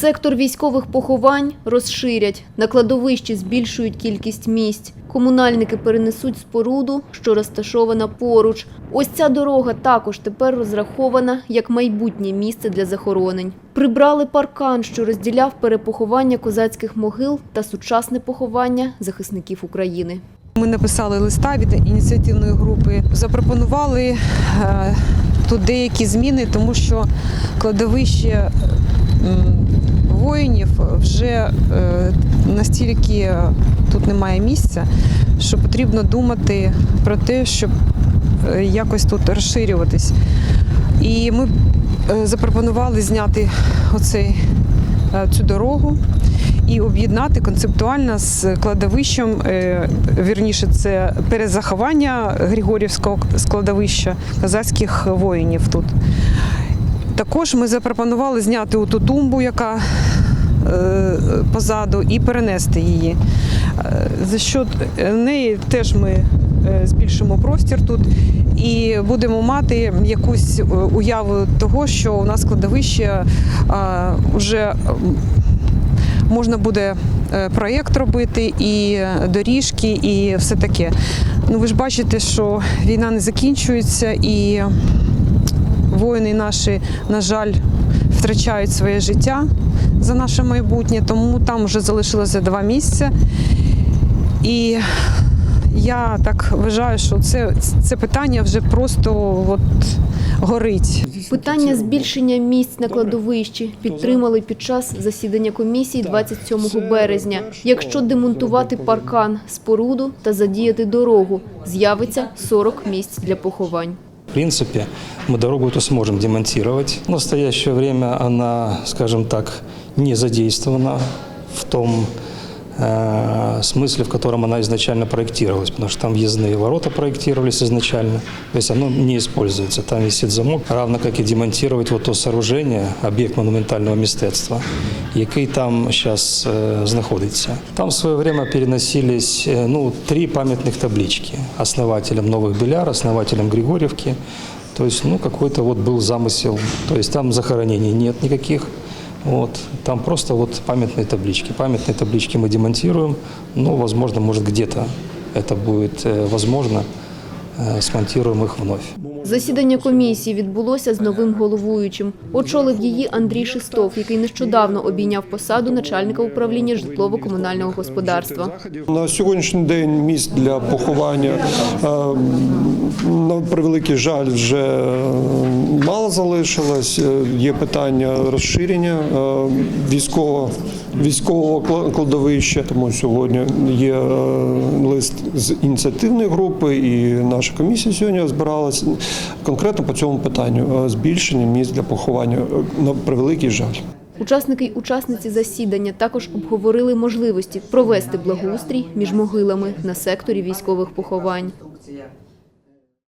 Сектор військових поховань розширять. На кладовищі збільшують кількість місць. Комунальники перенесуть споруду, що розташована поруч. Ось ця дорога також тепер розрахована як майбутнє місце для захоронень. Прибрали паркан, що розділяв перепоховання козацьких могил та сучасне поховання захисників України. Ми написали листа від ініціативної групи, запропонували е, тут деякі зміни, тому що кладовище воїнів вже е, настільки тут немає місця, що потрібно думати про те, щоб е, якось тут розширюватись. І ми е, запропонували зняти оцей, цю дорогу і об'єднати концептуально з кладовищем, вірніше, це перезаховання Григорівського складовища козацьких воїнів тут. Також ми запропонували зняти оту тумбу, яка е, позаду, і перенести її. Е, За що неї теж ми е, збільшимо простір тут і будемо мати якусь е, уяву того, що у нас кладовище вже можна буде е, проєкт робити, і е, доріжки, і все таке. Ну ви ж бачите, що війна не закінчується, і воїни наші, на жаль, втрачають своє життя за наше майбутнє, тому там вже залишилося два місця. І я так вважаю, що це, це питання вже просто от горить. Питання збільшення місць на кладовищі підтримали під час засідання комісії 27 березня. Якщо демонтувати паркан, споруду та задіяти дорогу, з'явиться 40 місць для поховань В принципе, мы дорогу эту сможем демонтировать. В настоящее время она, скажем так, не задействована в том э, смысле, в котором она изначально проектировалась, потому что там въездные ворота проектировались изначально, то есть оно не используется, там висит замок, равно как и демонтировать вот то сооружение, об'єкт монументального мистецтва, який там зараз е, знаходиться. Там в своє время переносились е, ну, три пам'ятних таблички основателям Новых Беляр, основателям Григорьевки. То есть, ну, какой-то вот был замысел. То есть там захоронений нет никаких. Вот. Там просто вот памятные таблички. Памятные таблички мы демонтируем. Ну, возможно, может где-то это будет э, возможно, э, смонтируем их вновь. Засідання комісії відбулося з новим головуючим. Очолив її Андрій Шестов, який нещодавно обійняв посаду начальника управління житлово-комунального господарства. На сьогоднішній день місць для поховання е, на превеликий жаль вже е, мало залишилось. Е, Є питання розширення військового військового кладовища. Тому сьогодні є лист з ініціативної групи, і наша комісія сьогодні збиралася конкретно по цьому питанню е, збільшення місць для поховання е, на превеликий жаль. Учасники й учасниці засідання також обговорили можливості провести благоустрій між могилами на секторі військових поховань.